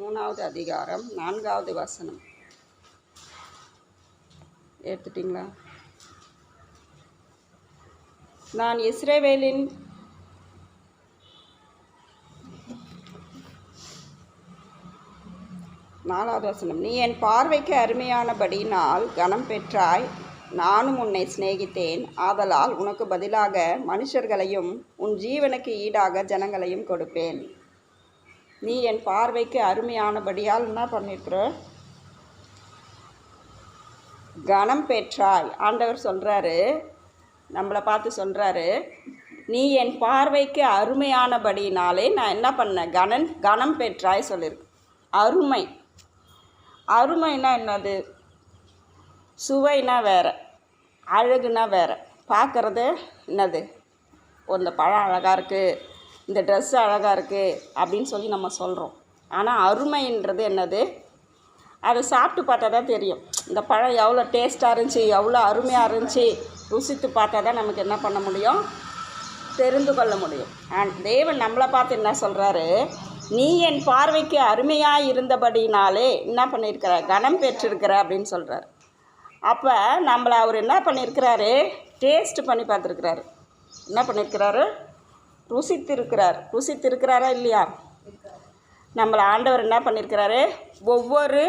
மூணாவது அதிகாரம் நான்காவது வசனம். எடுத்துட்டிங்களா நான் இஸ்ரேவேலின் நாலாவது வசனம். நீ என் பார்வைக்கு அருமையானபடினால் கனம் பெற்றாய். நானும் உன்னை சிநேகித்தேன். ஆதலால் உனக்கு பதிலாக மனுஷர்களையும் உன் ஜீவனுக்கு ஈடாக ஜனங்களையும் கொடுப்பேன். நீ என் பார்வைக்கு அருமையானபடியால் என்ன பண்ணிருக்கிற? கனம் பெற்றாய். ஆண்டவர் சொல்கிறாரு நம்மளை பார்த்து சொல்கிறாரு நீ என் பார்வைக்கு அருமையானபடினாலே நான் என்ன பண்ணேன்? கணன் கனம் பெற்றாய் சொல்லியிருக்கு அருமை. அருமைனா என்னது? சுவைனா வேறு. அழகுனா வேறு. பார்க்குறது என்னது? ஓ, இந்த பழம் அழகாக இருக்குது இந்த ட்ரெஸ்ஸு அழகாக இருக்குது அப்படின்னு சொல்லி நம்ம சொல்கிறோம் ஆனால் அருமைன்றது என்னது? அதை சாப்பிட்டு பார்த்தா தான் தெரியும். இந்த பழம் எவ்வளோ டேஸ்ட்டாக இருந்துச்சு எவ்வளோ அருமையாக இருந்துச்சு ருசித்து பார்த்தா தான் நமக்கு என்ன பண்ண முடியும்? தெரிந்து கொள்ள முடியும். தேவன் நம்மளை பார்த்து என்ன சொல்கிறாரு நீ என் பார்வைக்கு அருமையாக இருந்தபடினாலே என்ன பண்ணியிருக்கிற? கனம் பெற்றிருக்கிற அப்படின்னு சொல்கிறார் அப்போ நம்மளை அவர் என்ன பண்ணியிருக்கிறாரு? டேஸ்ட் பண்ணி பார்த்துருக்கிறாரு. என்ன பண்ணியிருக்கிறாரு? ருசித்திருக்கிறார். ருசித்திருக்கிறாரா இல்லையா? நம்மளை ஆண்டவர் என்ன பண்ணியிருக்கிறாரு ஒவ்வொரு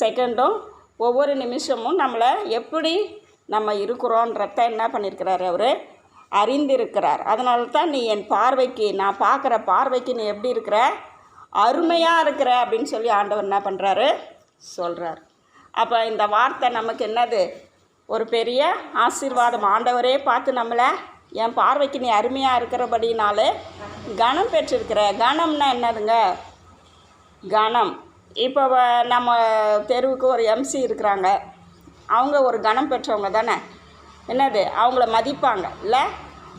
செகண்டும் ஒவ்வொரு நிமிஷமும் நம்மளை எப்படி நம்ம இருக்கிறோன்றத என்ன பண்ணியிருக்கிறாரு அவர்? அறிந்திருக்கிறார். அதனால தான் நீ என் பார்வைக்கு நான் பார்க்குற பார்வைக்கு நீ எப்படி இருக்கிற? அருமையாக இருக்கிற அப்படின்னு சொல்லி ஆண்டவர் என்ன பண்ணுறாரு சொல்கிறார் அப்போ இந்த வார்த்தை நமக்கு என்னது? ஒரு பெரிய ஆசீர்வாதம். ஆண்டவரே பார்த்து நம்மளை என் பார்வைக்கு நீ அருமையாக இருக்கிறபடினாலே கனம் பெற்றிருக்கிற. கனம்னா என்னதுங்க? கணம். இப்போ நம்ம தெருவுக்கு ஒரு எம்சி இருக்கிறாங்க. அவங்க ஒரு கணம் பெற்றவங்க தானே? என்னது? அவங்கள மதிப்பாங்க. இல்லை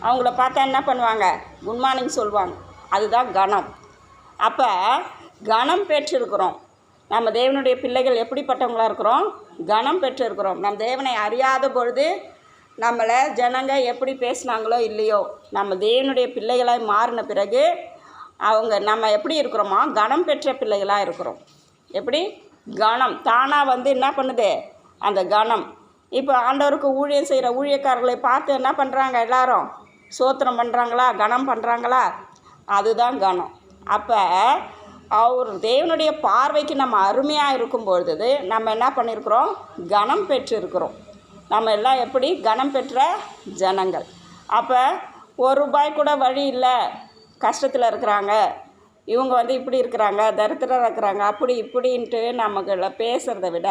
அவங்கள பார்த்தா என்ன பண்ணுவாங்க? குட் மார்னிங் சொல்லுவாங்க. அதுதான் கணம். அப்போ கணம் பெற்றிருக்கிறோம். நம்ம தேவனுடைய பிள்ளைகள் எப்படிப்பட்டவங்களா இருக்கிறோம்? கணம் பெற்றிருக்கிறோம். நம் தேவனை அறியாத பொழுது நம்மளை ஜனங்க எப்படி பேசுனாங்களோ இல்லையோ நம்ம தேவனுடைய பிள்ளைகளாக மாறின பிறகு அவங்க நம்ம எப்படி இருக்கிறோமோ கணம் பெற்ற பிள்ளைகளாக இருக்கிறோம். எப்படி? கணம் தானாக வந்து என்ன பண்ணுது? அந்த கணம் இப்போ ஆண்டவருக்கு ஊழியம் செய்கிற ஊழியக்காரர்களை பார்த்து என்ன பண்ணுறாங்க எல்லாரும்? சோத்திரம் பண்ணுறாங்களா கணம் பண்ணுறாங்களா அதுதான் கணம் அப்போ அவர் தேவனுடைய பார்வைக்கு நம்ம அருமையாக இருக்கும் பொழுது நம்ம என்ன பண்ணியிருக்கிறோம் கணம் பெற்றிருக்கிறோம். நம்ம எல்லாம் எப்படி கனம் பெற்ற ஜனங்கள். அப்போ ஒரு ரூபாய் கூட வழி இல்லை. கஷ்டத்தில் இருக்கிறாங்க. இவங்க வந்து இப்படி இருக்கிறாங்க தரித்திரம் இருக்கிறாங்க அப்படி இப்படின்ட்டு நமக்குள்ள பேசுகிறத விட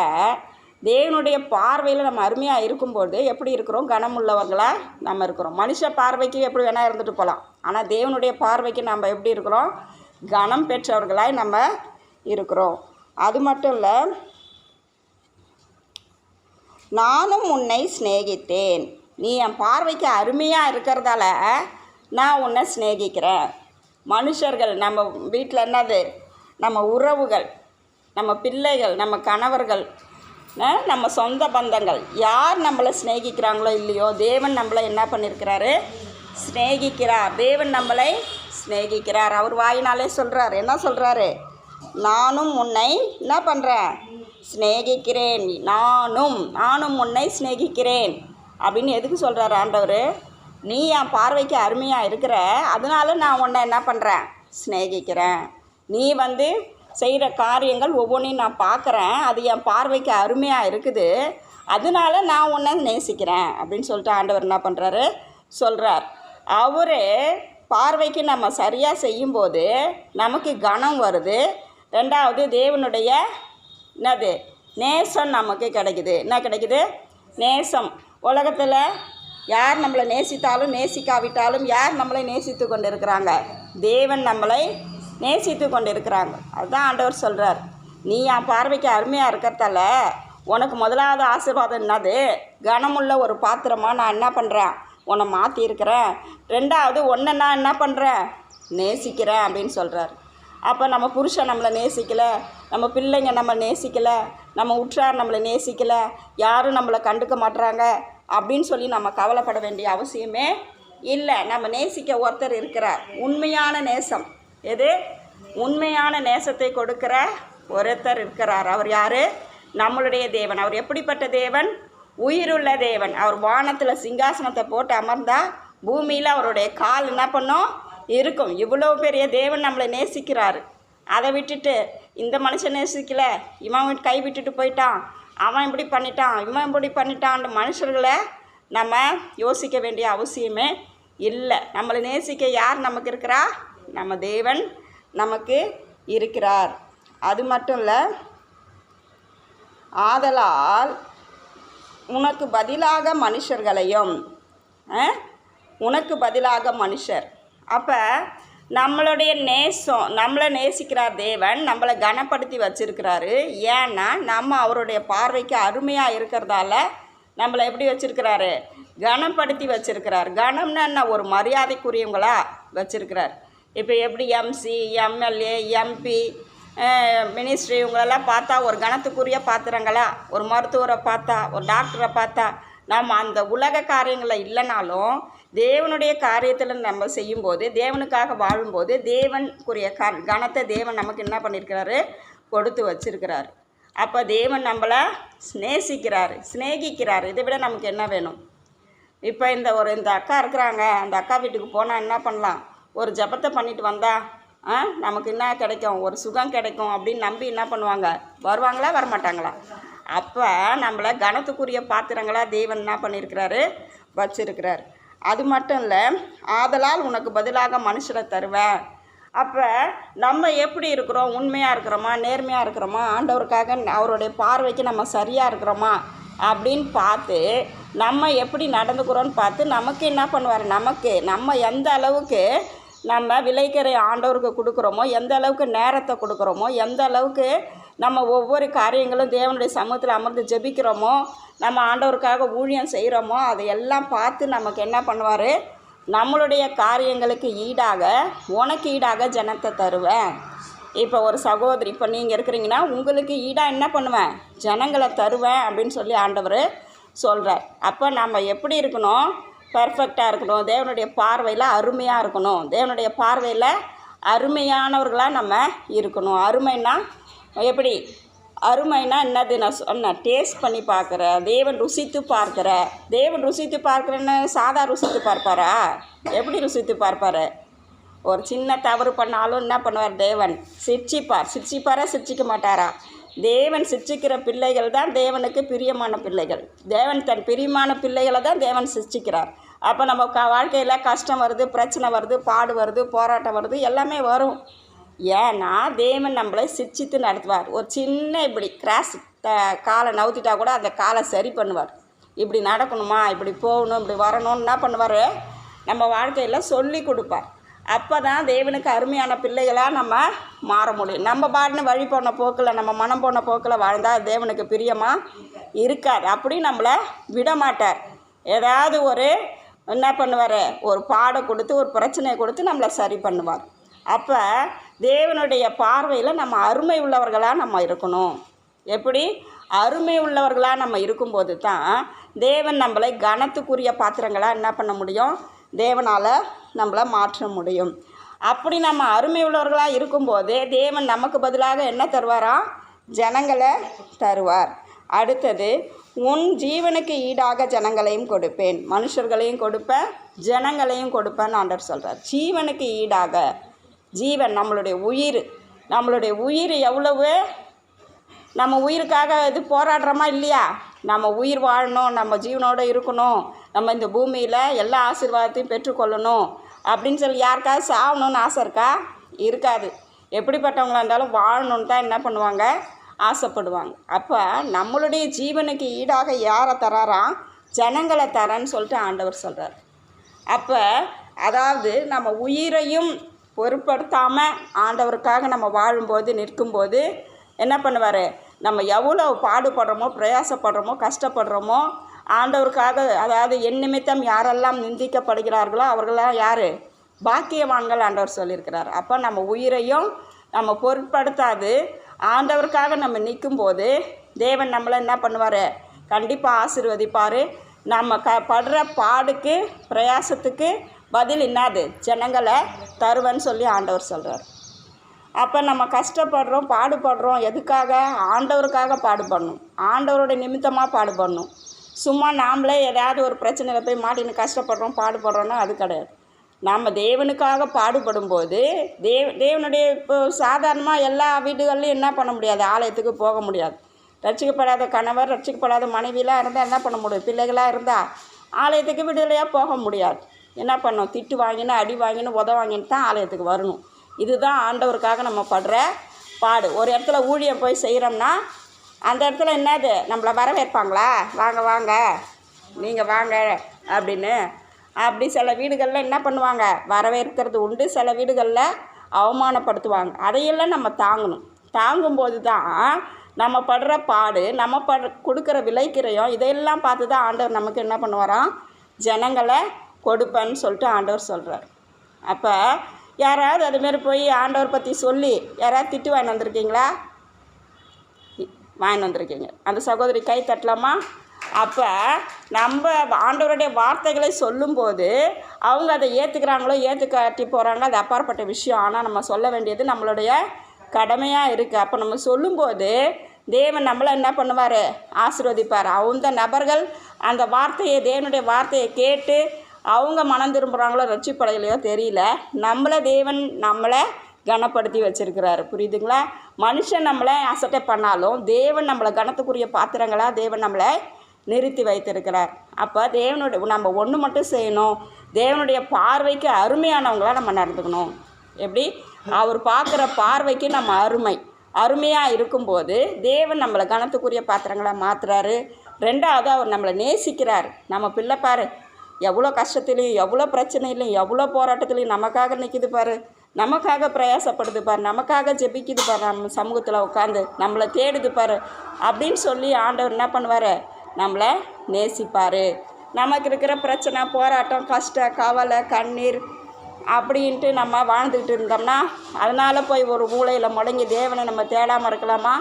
தேவனுடைய பார்வையில் நம்ம அருமையாக இருக்கும்போது எப்படி இருக்கிறோம்? கனமுள்ளவர்களாக நம்ம இருக்கிறோம். மனுஷ பார்வைக்கு எப்படி வேணால் இருந்துட்டு போகலாம் ஆனால் தேவனுடைய பார்வைக்கு நம்ம எப்படி இருக்கிறோம்? கனம் பெற்றவர்களாய் நம்ம இருக்கிறோம். அது மட்டும் இல்லை நானும் உன்னை சிநேகித்தேன். நீ என் பார்வைக்கு அருமையாக இருக்கிறதால நான் உன்னை சிநேகிக்கிறேன். மனுஷர்கள் நம்ம வீட்டில் என்னது? நம்ம உறவுகள் நம்ம பிள்ளைகள் நம்ம கணவர்கள் நம்ம சொந்த பந்தங்கள். யார் நம்மளை சிநேகிக்கிறாங்களோ இல்லையோ தேவன் நம்மளை என்ன பண்ணியிருக்கிறாரு சிநேகிக்கிறார். தேவன் நம்மளை சிநேகிக்கிறார். அவர் வாயினாலே சொல்கிறார் என்ன சொல்கிறாரு நானும் உன்னை என்ன பண்ணுறேன் சிநேகிக்கிறேன். நானும் நானும் உன்னை சிநேகிக்கிறேன். அப்படின்னு எதுக்கு சொல்கிறார் ஆண்டவர்? நீ என் பார்வைக்கு அருமையாக இருக்கிற அதனால நான் உன்னை என்ன பண்ணுறேன் சிநேகிக்கிறேன். நீ வந்து செய்கிற காரியங்கள் ஒவ்வொன்றையும் நான் பார்க்குறேன். அது என் பார்வைக்கு அருமையாக இருக்குது. அதனால நான் உன்னை நேசிக்கிறேன். அப்படின்னு சொல்லிட்டு ஆண்டவர் என்ன பண்ணுறாரு சொல்கிறார் அவர் பார்வைக்கு நம்ம சரியாக செய்யும்போது நமக்கு கனம் வருது. ரெண்டாவது தேவனுடைய என்னது? நேசம் நமக்கு கிடைக்குது. என்ன கிடைக்குது? நேசம். உலகத்தில் யார் நம்மளை நேசித்தாலும் நேசிக்காவிட்டாலும் யார் நம்மளை நேசித்து கொண்டு இருக்கிறாங்க தேவன் நம்மளை நேசித்து கொண்டு இருக்கிறாங்க அதுதான் ஆண்டவர் சொல்கிறார் நீ என் பார்வைக்கு அருமையாக இருக்கிறதால உனக்கு முதலாவது ஆசீர்வாதம் என்னது? கனமுள்ள ஒரு பாத்திரமாக நான் என்ன பண்ணுறேன் உன்னை மாற்றிருக்கிறேன் ரெண்டாவது ஒன்றை நான் என்ன பண்ணுறேன் நேசிக்கிறேன் அப்படின்னு சொல்கிறார் அப்போ நம்ம புருஷன் நம்மளை நேசிக்கலை நம்ம பிள்ளைங்க நம்ம நேசிக்கலை நம்ம உற்றார் நம்மளை நேசிக்கலை யாரும் நம்மளை கண்டுக்க மாட்டுறாங்க அப்படின்னு சொல்லி நம்ம கவலைப்பட வேண்டிய அவசியமே இல்லை. நம்ம நேசிக்க ஒருத்தர் இருக்கிறார். உண்மையான நேசம். எது? உண்மையான நேசத்தை கொடுக்கிற ஒருத்தர் இருக்கிறார். அவர் யார்? நம்மளுடைய தேவன். அவர் எப்படிப்பட்ட தேவன்? உயிருள்ள தேவன். அவர் வானத்தில் சிங்காசனத்தை போட்டு அமர்ந்தால் பூமியில் அவருடைய கால் என்ன பண்ணும்? இருக்கும். இவ்வளோ பெரிய தேவன் நம்மளை நேசிக்கிறாரு. அதை விட்டுட்டு இந்த மனுஷன் நேசிக்கல. இவன் கை விட்டுட்டு போயிட்டான். அவன் இப்படி பண்ணிட்டான். இவன் இப்படி பண்ணிட்டான் மனுஷர்களை நம்ம யோசிக்க வேண்டிய அவசியமே இல்லை. நம்மளை நேசிக்க யார் நமக்கு இருக்கிறா? நம்ம தேவன் நமக்கு இருக்கிறார். அது மட்டும் இல்லை ஆதலால் உனக்கு பதிலாக மனுஷர்களையும் உனக்கு பதிலாக மனுஷர். அப்போ நம்மளுடைய நேசம் நம்மளை நேசிக்கிறார் தேவன் நம்மளை கனப்படுத்தி வச்சுருக்கிறாரு. ஏன்னா நம்ம அவருடைய பார்வைக்கு அருமையாக இருக்கிறதால நம்மளை எப்படி வச்சுருக்கிறாரு? கனப்படுத்தி வச்சுருக்கிறார். கனம்னா என்ன? ஒரு மரியாதைக்குரியவங்களா வச்சுருக்கிறார். இப்போ எப்படி எம்சி எம்எல்ஏ எம்பி மினிஸ்ட்ரி இவங்களெல்லாம் பார்த்தா ஒரு கணத்துக்குரிய பாத்திரங்களா? ஒரு மருத்துவரை பார்த்தா? ஒரு டாக்டரை பார்த்தா? நாம் அந்த உலக காரியங்களில் இல்லைனாலும் தேவனுடைய காரியத்தில் நம்ம செய்யும்போது தேவனுக்காக வாழும்போது தேவனுக்குரிய க கணத்தை தேவன் நமக்கு என்ன பண்ணியிருக்கிறாரு? கொடுத்து வச்சிருக்கிறாரு. அப்போ தேவன் நம்மளை சிநேசிக்கிறாரு ஸ்நேகிக்கிறார் இதை விட நமக்கு என்ன வேணும்? இப்போ இந்த ஒரு இந்த அக்கா இருக்கிறாங்க அந்த அக்கா வீட்டுக்கு போனால் என்ன பண்ணலாம்? ஒரு ஜெபத்தை பண்ணிட்டு வந்தா ஆ நமக்கு என்ன கிடைக்கும்? ஒரு சுகம் கிடைக்கும் அப்படின்னு நம்பி என்ன பண்ணுவாங்க? வருவாங்களா? வரமாட்டாங்களா? அப்போ நம்மளை கனத்துக்குரிய பாத்திரங்களாக தெய்வன் என்ன பண்ணியிருக்கிறாரு வச்சிருக்கிறார். அது மட்டும் இல்லை ஆதலால் உனக்கு பதிலாக மனுஷரை தருவேன். அப்போ நம்ம எப்படி இருக்கிறோம்? உண்மையாக இருக்கிறோமா? நேர்மையாக இருக்கிறோமா? ஆண்டவருக்காக அவருடைய பார்வைக்கு நம்ம சரியாக இருக்கிறோமா? அப்படின்னு பார்த்து நம்ம எப்படி நடந்துக்கிறோன்னு பார்த்து நமக்கு என்ன பண்ணுவார்? நமக்கு நம்ம எந்த அளவுக்கு நம்ம விளைக்கிற ஆண்டவருக்கு கொடுக்குறோமோ எந்த அளவுக்கு நேரத்தை கொடுக்குறோமோ எந்த அளவுக்கு நம்ம ஒவ்வொரு காரியங்களும் தேவனுடைய சமூகத்தில் அமர்ந்து ஜெபிக்கிறோமோ நம்ம ஆண்டவருக்காக ஊழியம் செய்கிறோமோ அதையெல்லாம் பார்த்து நமக்கு என்ன பண்ணுவார்? நம்மளுடைய காரியங்களுக்கு ஈடாக உனக்கு ஈடாக ஜனத்தை தருவேன். இப்போ ஒரு சகோதரி இப்போ நீங்கள் இருக்கிறீங்கன்னா உங்களுக்கு ஈடாக என்ன பண்ணுவேன்? ஜனங்களை தருவேன் அப்படின்னு சொல்லி ஆண்டவர் சொல்கிறார் அப்போ நம்ம எப்படி இருக்கணும்? பர்ஃபெக்டாக இருக்கணும். தேவனுடைய பார்வையில் அருமையாக இருக்கணும். தேவனுடைய பார்வையில் அருமையானவர்களாக நம்ம இருக்கணும். அருமைன்னா எப்படி? அருமைனா என்னது? நான் சொன்னேன் டேஸ்ட் பண்ணி பார்க்குற தேவன் ருசித்து பார்க்குற. தேவன் ருசித்து பார்க்குறேன்னு சாதா ருசித்து பார்ப்பாரா? எப்படி ருசித்து பார்ப்பார்? ஒரு சின்ன தவறு பண்ணாலும் என்ன பண்ணுவார் தேவன்? சிரிச்சிப்பார். சிரிச்சிப்பாரா? சிரிச்சிக்க மாட்டாரா? தேவன் சிரிச்சிக்கிற பிள்ளைகள் தான் தேவனுக்கு பிரியமான பிள்ளைகள். தேவன் தன் பிரியமான பிள்ளைகளை தான் தேவன் சிரிச்சிக்கிறார். அப்போ நம்ம க வாழ்க்கையில் கஷ்டம் வருது பிரச்சனை வருது பாடு வருது போராட்டம் வருது எல்லாமே வரும். ஏன்னா தேவன் நம்மளை சிரிச்சித்து நடத்துவார். ஒரு சின்ன இப்படி கிராஸ் த காலை நவுத்திட்டா கூட அந்த காலை சரி பண்ணுவார். இப்படி நடக்கணுமா? இப்படி போகணும் இப்படி வரணும்னு என்ன பண்ணுவார்? நம்ம வாழ்க்கையில் சொல்லி கொடுப்பார். அப்போ தான் தேவனுக்கு அருமையான பிள்ளைகளாக நம்ம மாற முடியும். நம்ம பாட்டுன்னு வழி போன போக்கில் நம்ம மனம் போன போக்கில் வாழ்ந்தால் தேவனுக்கு பிரியமாக இருக்காது அப்படி நம்மளை விட மாட்டார். ஏதாவது ஒரு என்ன பண்ணுவார்? ஒரு பாடம் கொடுத்து ஒரு பிரச்சனையை கொடுத்து நம்மளை சரி பண்ணுவார். அப்போ தேவனுடைய பார்வையில் நம்ம அருமை உள்ளவர்களாக நம்ம இருக்கணும். எப்படி? அருமை உள்ளவர்களாக நம்ம இருக்கும்போது தான் தேவன் நம்மளை கனத்துக்குரிய பாத்திரங்களாக என்ன பண்ண முடியும்? தேவனால் நம்மளை மாற்ற முடியும். அப்படி நம்ம அருமை உள்ளவர்களாக இருக்கும்போது தேவன் நமக்கு பதிலாக என்ன தருவாரா? ஜனங்களை தருவார். அடுத்தது உன் ஜீவனுக்கு ஈடாக ஜனங்களையும் கொடுப்பேன். மனுஷர்களையும் கொடுப்பேன் ஜனங்களையும் கொடுப்பேன்னு ஆண்டர் சொல்கிறார் ஜீவனுக்கு ஈடாக ஜீவன் நம்மளுடைய உயிர். நம்மளுடைய உயிர் எவ்வளவு? நம்ம உயிருக்காக இது போராடுறோமா இல்லையா? நம்ம உயிர் வாழணும் நம்ம ஜீவனோடு இருக்கணும் நம்ம இந்த பூமியில் எல்லா ஆசீர்வாதத்தையும் பெற்றுக்கொள்ளணும் அப்படின்னு சொல்லி யாருக்காவது சாகணும்னு ஆசை இருக்கா? இருக்காது. எப்படிப்பட்டவங்களாக இருந்தாலும் வாழணுன்னு தான் என்ன பண்ணுவாங்க? ஆசைப்படுவாங்க. அப்போ நம்மளுடைய ஜீவனுக்கு ஈடாக யாரை தராராம்? ஜனங்களை தரேன்னு சொல்லிட்டு ஆண்டவர் சொல்கிறார் அப்போ அதாவது நம்ம உயிரையும் பொருட்படுத்தாமல் ஆண்டவருக்காக நம்ம வாழும்போது நிற்கும்போது என்ன பண்ணுவார்? நம்ம எவ்வளோ பாடுபடுறோமோ பிரயாசப்படுறோமோ கஷ்டப்படுறோமோ ஆண்டவருக்காக அதாவது என் நிமித்தம் யாரெல்லாம் நிந்திக்கப்படுகிறார்களோ அவர்களெல்லாம் யார்? பாக்கியவான்கள் ஆண்டவர் சொல்லியிருக்கிறார். அப்போ நம்ம உயிரையும் நம்ம பொருட்படுத்தாது ஆண்டவருக்காக நம்ம நிற்கும்போது தேவன் நம்மளை என்ன பண்ணுவார்? கண்டிப்பாக ஆசீர்வதிப்பார். நம்ம க படுற பாடுக்கு பிரயாசத்துக்கு பதில் என்னது ஜனங்களை தருவேன்னு சொல்லி ஆண்டவர் சொல்கிறார் அப்போ நம்ம கஷ்டப்படுறோம் பாடுபடுறோம். எதுக்காக? ஆண்டவருக்காக பாடுபடணும். ஆண்டவருடைய நிமித்தமாக பாடுபடணும். சும்மா நாமளே ஏதாவது ஒரு பிரச்சனையில் போய் மாட்டின்னு கஷ்டப்படுறோம் பாடுபடுறோன்னா அது கிடையாது. நாம் தேவனுக்காக பாடுபடும்போது தேவ தேவனுடைய இப்போ சாதாரணமாக எல்லா வீடுகள்லையும் என்ன பண்ண முடியாது? ஆலயத்துக்கு போக முடியாது. ரட்சிக்கப்படாத கணவர் ரட்சிக்கப்படாத மனைவிலாம் இருந்தால் என்ன பண்ண முடியும்? பிள்ளைகளாக இருந்தால் ஆலயத்துக்கு விடுதலையாக போக முடியாது. என்ன பண்ணும் திட்டு வாங்கினு அடி வாங்கினு உத வாங்கின்னு தான் ஆலயத்துக்கு வரணும். இதுதான் ஆண்டவருக்காக நம்ம படுற பாடு. ஒரு இடத்துல ஊழியம் போய் செய்கிறோம்னா அந்த இடத்துல என்னது? நம்மளை வரவேற்பாங்களா? வாங்க வாங்க. நீங்கள் வாங்க அப்படின்னு. அப்படி சில வீடுகளில் என்ன பண்ணுவாங்க? வரவேற்கிறது உண்டு. சில வீடுகளில் அவமானப்படுத்துவாங்க. அதையெல்லாம் நம்ம தாங்கணும். தாங்கும்போது தான் நம்ம படுற பாடு நம்ம படு கொடுக்குற விலைக்கிறையும் இதையெல்லாம் பார்த்து தான் ஆண்டவர் நமக்கு என்ன பண்ணுவாராம்? ஜனங்களை கொடுப்பேன்னு சொல்லிட்டு ஆண்டவர் சொல்கிறார் அப்போ யாராவது அதுமாரி போய் ஆண்டவர் பற்றி சொல்லி யாராவது திட்டு வாங்கி வந்திருக்கீங்களா? வாங்கி வந்திருக்கீங்க. அந்த சகோதரி கை தட்டலாமா? அப்போ நம்ம ஆண்டவருடைய வார்த்தைகளை சொல்லும்போது அவங்க அதை ஏற்றுக்கிறாங்களோ ஏற்றுக்காட்டி போகிறாங்களோ அது அப்பாற்பட்ட விஷயம். ஆனால் நம்ம சொல்ல வேண்டியது நம்மளுடைய கடமையாக இருக்குது அப்போ நம்ம சொல்லும்போது தேவன் நம்மளை என்ன பண்ணுவார்? ஆசீர்வதிப்பார். அந்த நபர்கள் அந்த வார்த்தையை தேவனுடைய வார்த்தையை கேட்டு அவங்க மனம் திரும்புகிறாங்களோ ரட்சிப்படையிலையோ தெரியல. நம்மளை தேவன் நம்மளை கனப்படுத்தி வச்சிருக்கிறாரு. புரியுதுங்களா? மனுஷன் நம்மளை அசட்டை பண்ணாலும் தேவன் நம்மளை கனத்துக்குரிய பாத்திரங்களாக தேவன் நம்மளை நிறுத்தி வைத்திருக்கிறார். அப்போ தேவனுடைய நம்ம ஒன்று மட்டும் செய்யணும். தேவனுடைய பார்வைக்கு அருமையானவங்களாக நம்ம நடந்துக்கணும். எப்படி? அவர் பார்க்குற பார்வைக்கு நம்ம அருமை. அருமையாக இருக்கும்போது தேவன் நம்மளை கனத்துக்குரிய பாத்திரங்களாக மாற்றுறாரு ரெண்டாவது அவர் நம்மளை நேசிக்கிறார். நம்ம பிள்ளைப்பாரு எவ்வளோ கஷ்டத்துலையும் எவ்வளோ பிரச்சனையிலையும் எவ்வளோ போராட்டத்துலையும் நமக்காக நிற்கிது பாரு. நமக்காக பிரயாசப்படுது பாரு. நமக்காக ஜெபிக்குது பாரு. நம்ம சமூகத்தில் உட்காந்து நம்மளை தேடுது பாரு. அப்படின்னு சொல்லி ஆண்டவர் என்ன பண்ணுவார்? நம்மளை நேசிப்பார். நமக்கு இருக்கிற பிரச்சனை போராட்டம் கஷ்டம் கவலை கண்ணீர் அப்படின்ட்டு நம்ம வாழ்ந்துக்கிட்டு இருந்தோம்னா அதனால் போய் ஒரு மூளையில் முடங்கி தேவனை நம்ம தேடாமல் இருக்கலாமா?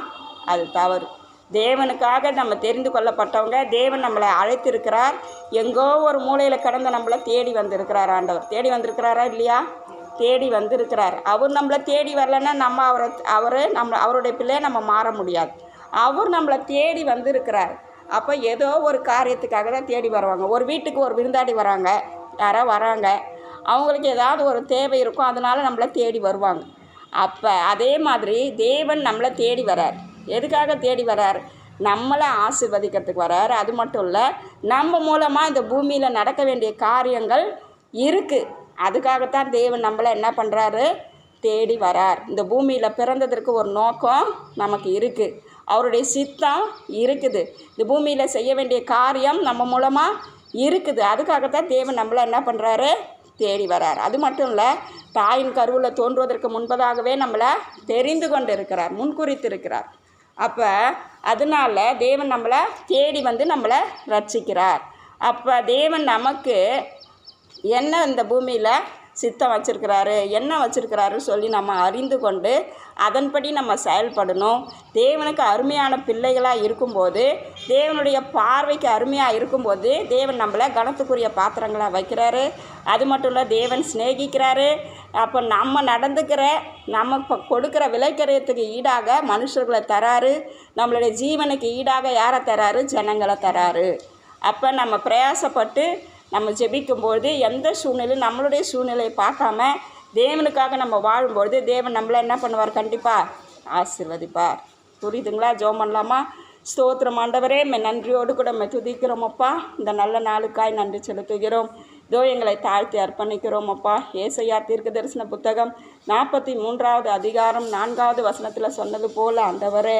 அது தவறு. தேவனுக்காக நம்ம தெரிந்து கொள்ளப்பட்டவங்க தேவன் நம்மளை அழைத்திருக்கிறார். எங்கோ ஒரு மூலையில் கடந்து நம்மளை தேடி வந்திருக்கிறார் ஆண்டவர். தேடி வந்திருக்கிறாரா இல்லையா? தேடி வந்திருக்கிறார். அவர் நம்மளை தேடி வரலன்னா நம்ம அவரை அவர் நம்ம அவருடைய பிள்ளையை நம்ம மாற முடியாது. அவர் நம்மளை தேடி வந்திருக்கிறார். அப்போ ஏதோ ஒரு காரியத்துக்காக தான் தேடி வருவாங்க. ஒரு வீட்டுக்கு ஒரு விருந்தாடி வராங்க. யாரோ வராங்க. அவங்களுக்கு ஏதாவது ஒரு தேவை இருக்கும். அதனால் நம்மளை தேடி வருவாங்க. அப்போ அதே மாதிரி தேவன் நம்மளை தேடி வரார் எதுக்காக தேடி வரார்? நம்மளை ஆசிர்வதிக்கிறதுக்கு வரார். அது மட்டும் இல்லை நம்ம மூலமாக இந்த பூமியில் நடக்க வேண்டிய காரியங்கள் இருக்குது அதுக்காகத்தான் தேவன் நம்மளை என்ன பண்ணுறாரு தேடி வரார். இந்த பூமியில் பிறந்ததற்கு ஒரு நோக்கம் நமக்கு இருக்குது அவருடைய சித்தம் இருக்குது. இந்த பூமியில் செய்ய வேண்டிய காரியம் நம்ம மூலமாக இருக்குது. அதுக்காகத்தான் தேவன் நம்மளை என்ன பண்ணுறாரு தேடி வரார். அது மட்டும் இல்லை தாயின் கருவில் தோன்றுவதற்கு முன்பதாகவே நம்மளை தெரிந்து கொண்டு இருக்கிறார் முன்குறித்து இருக்கிறார் அப்போ அதனால தேவன் நம்மளை தேடி வந்து நம்மளை ரட்சிக்கிறார். அப்போ தேவன் நமக்கு என்ன இந்த பூமியில் சித்தம் வச்சுருக்கிறாரு என்ன வச்சுருக்கிறாரு சொல்லி நம்ம அறிந்து கொண்டு அதன்படி நம்ம செயல்படணும். தேவனுக்கு அருமையான பிள்ளைகளாக இருக்கும்போது தேவனுடைய பார்வைக்கு அருமையாக இருக்கும்போது தேவன் நம்மளை கனத்துக்குரிய பாத்திரங்களாக வைக்கிறாரு. அது மட்டும் இல்லை தேவன் சிநேகிக்கிறாரு. அப்போ நம்ம நடந்துக்கிற நம்ம இப்போ கொடுக்குற விலைக்கரையத்துக்கு ஈடாக மனுஷர்களை தராரு. நம்மளுடைய ஜீவனுக்கு ஈடாக யாரை தராரு? ஜனங்களை தராரு. அப்போ நம்ம பிரயாசப்பட்டு நம்ம ஜெபிக்கும்போது எந்த சூழ்நிலையும் நம்மளுடைய சூழ்நிலையை பார்க்காம தேவனுக்காக நம்ம வாழும்பொழுது தேவன் நம்மளை என்ன பண்ணுவார்? கண்டிப்பாக ஆசிர்வதிப்பார். புரியுதுங்களா? ஜோம் பண்ணலாமா? ஸ்தோத்திரம் ஆண்டவரே மே நன்றியோடு கூட மே துதிக்கிறோமப்பா இந்த நல்ல நாளுக்காய் நன்றி செலுத்துகிறோம். இதோ எங்களை தாழ்த்தி அர்ப்பணிக்கிறோம் அப்பா. ஏசையா தீர்க்க தரிசன புத்தகம் நாற்பத்தி மூன்றாவது அதிகாரம் நான்காவது வசனத்தில் சொன்னது போல் ஆண்டவரே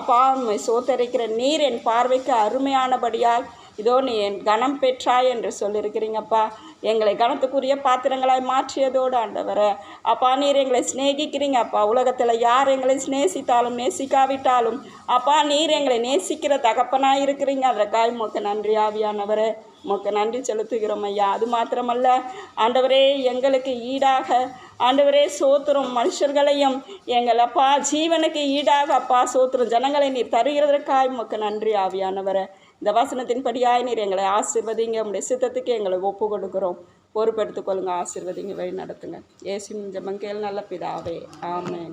அப்பா சோத்தரிக்கிற நீர் என் பார்வைக்கு அருமையானபடியால் இதோ நீ என் கனம் பெற்றாய் என்று சொல்லியிருக்கிறீங்கப்பா. எங்களை கனத்துக்குரிய பாத்திரங்களாய் மாற்றியதோடு ஆண்டவரை. அப்பா நீர் எங்களை சிநேகிக்கிறீங்க அப்பா. உலகத்தில் யார் எங்களை சிநேசித்தாலும் நேசிக்காவிட்டாலும் அப்பா நீர் எங்களை நேசிக்கிற தகப்பனாக இருக்கிறீங்க. அதற்காக மொக்க நன்றி ஆவியானவரே. மொக்க நன்றி செலுத்துகிறோம் ஐயா. அது மாத்திரமல்ல ஆண்டவரே எங்களுக்கு ஈடாக ஆண்டவரே சோத்திரம் மனுஷர்களையும் எங்கள் அப்பா ஜீவனுக்கு ஈடாக அப்பா சோத்திரம் ஜனங்களை நீர் தருகிறதற்காய் மொக்க நன்றி ஆவியானவரை. இந்த வசனத்தின்படியாய் நீர் எங்களை ஆசிர்வதிங்க. உங்களுடைய சித்தத்துக்கு எங்களை ஒப்பு கொடுக்குறோம் பொறுப்பெடுத்துக்கொள்ளுங்க ஆசிர்வதிங்க வழி நடத்துங்க ஏசி ஜமங்கேல் நல்ல பிதாவே. ஆமேன்.